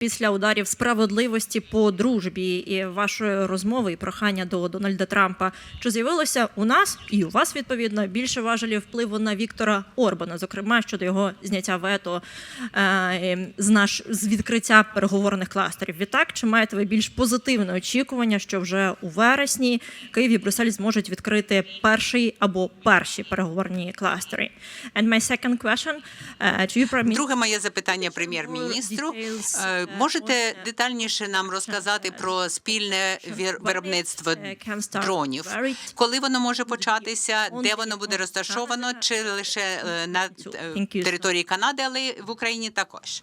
після ударів справедливості по дружбі і вашої розмови і прохання до Дональда Трампа, чи з'явилося у нас і у вас відповідно більше важелів впливу на Віктора Орбана, зокрема щодо його зняття вето е, з наш з відкриття переговорних кластерів? Відтак, чи маєте ви більш позитивне очікування, що вже у вересні Київ і Брюссель зможуть відкрити перший або перші переговорні кластери? And my second question uh, to you, Prime Minister. Друге моє запитання прем'єр-міністру. Е, Можете детальніше нам розказати про спільне виробництво дронів? Коли воно може початися? Де воно буде розташовано? Чи лише е, на е, території Канади, але в Україні також?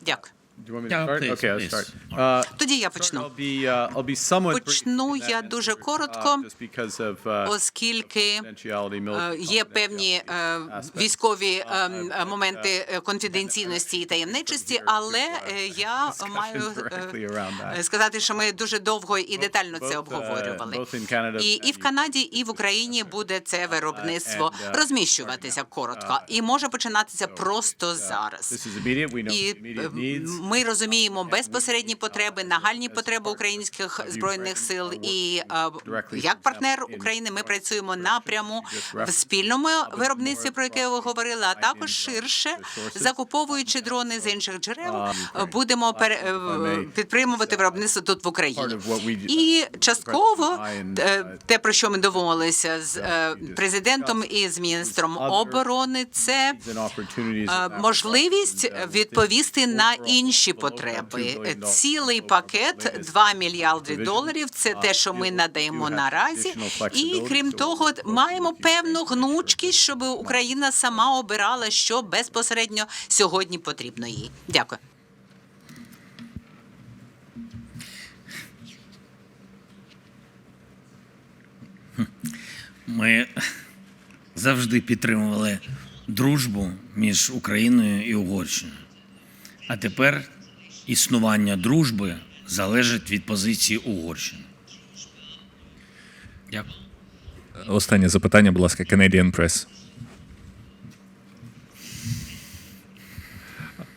Дякую. Do you want me to Yeah, start? please, okay, I'll please. start. Uh, Тоді я I'll почну. be, uh, I'll be somewhat brief Почну in that я дуже uh, коротко, just because of, uh, Оскільки confidentiality, е, military є певні е, військові е, Uh, м, моменти е, uh, конфіденційності і таємничості, але uh, е, я маю е, е, сказати, що ми дуже довго і детально це uh, обговорювали. І, і в Канаді, і в Україні буде це виробництво uh, розміщуватися коротко, і може починатися просто uh, зараз. І е. Ми розуміємо безпосередні потреби, нагальні потреби українських збройних сил. І е, як партнер України ми працюємо напряму в спільному виробництві, про яке ви говорили, а також ширше закуповуючи дрони з інших джерел, е, будемо е, підтримувати виробництво тут в Україні. І частково е, те, про що ми домовилися з е, президентом і з міністром оборони, це можливість uh, відповісти на інші потреби. Цілий пакет 2 мільярди доларів. Це те, що ми надаємо наразі. І крім того, маємо певну гнучкість, щоб Україна сама обирала, що безпосередньо сьогодні потрібно їй. Дякую. Ми завжди підтримували дружбу між Україною і Угорщиною. А тепер існування дружби залежить від позиції Угорщини. Дякую. Останнє запитання, будь ласка, Canadian Press.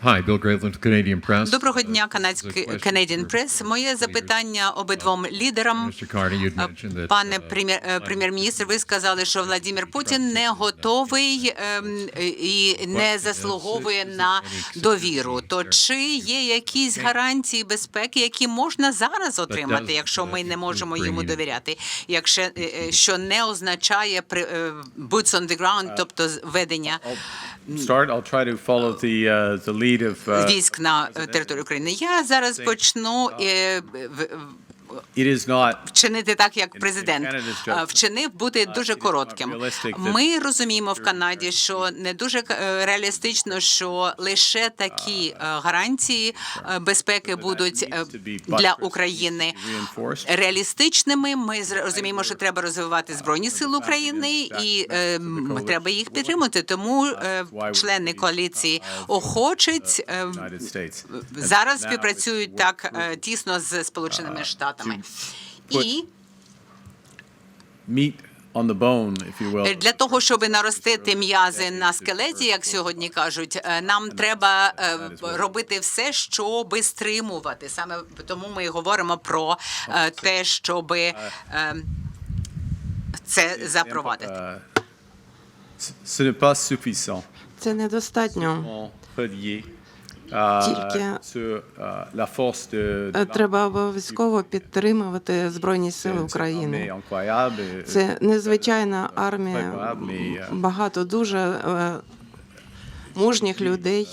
Hi, Bill Graveland, Canadian Press. Доброго Uh, дня, канадський Canadian Press. Моє запитання обидвом лідерам. That, Пане uh, прем'єр е, прем'єр-міністр, ви сказали, що Владимир Путін не готовий ем, і не заслуговує на довіру. То чи є якісь гарантії безпеки, які можна зараз отримати, якщо ми не можемо йому довіряти? Якщо е, е, що не означає при boots on the ground, тобто ведення Start. I'll try to follow the uh, the lead of. Uh, військ на е, території України? Я зараз почну е, в-. Вчинити так, як президент вчинив бути дуже is not коротким. Ми розуміємо в Канаді, що не дуже е, реалістично, що лише такі е, гарантії е, безпеки будуть для України реалістичними. Ми розуміємо, що треба розвивати збройні сили України, і треба їх підтримати. Тому члени коаліції охочуть. е, States. зараз співпрацюють так тісно з Сполученими Штатами. І Meat on the bone, if you will. Для того, щоб наростити м'язи на скелеті, як сьогодні кажуть, е, нам треба е, робити все, щоб стримувати. Саме тому ми і говоримо про е, те, щоб це запровадити. Uh, n'est pas suffisant. Це недостатньо. Тільки de, de Е, Треба обов'язково підтримувати Збройні Сили України. Це незвичайна армія, багато дуже е, мужніх людей,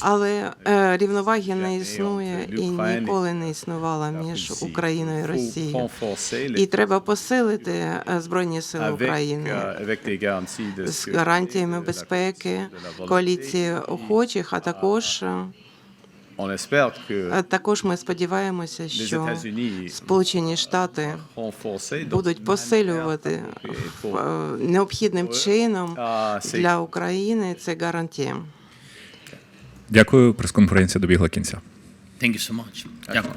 але е, рівноваги не існує і ніколи не існувала між Україною і Росією. І треба посилити е, Збройні Сили України з гарантіями безпеки, коаліції охочих, а також е, е, також ми сподіваємося, що Сполучені Штати будуть посилювати е, необхідним чином для України. Це гарантія. Дякую. Прес-конференція добігла кінця. Thank you so much. Дякую.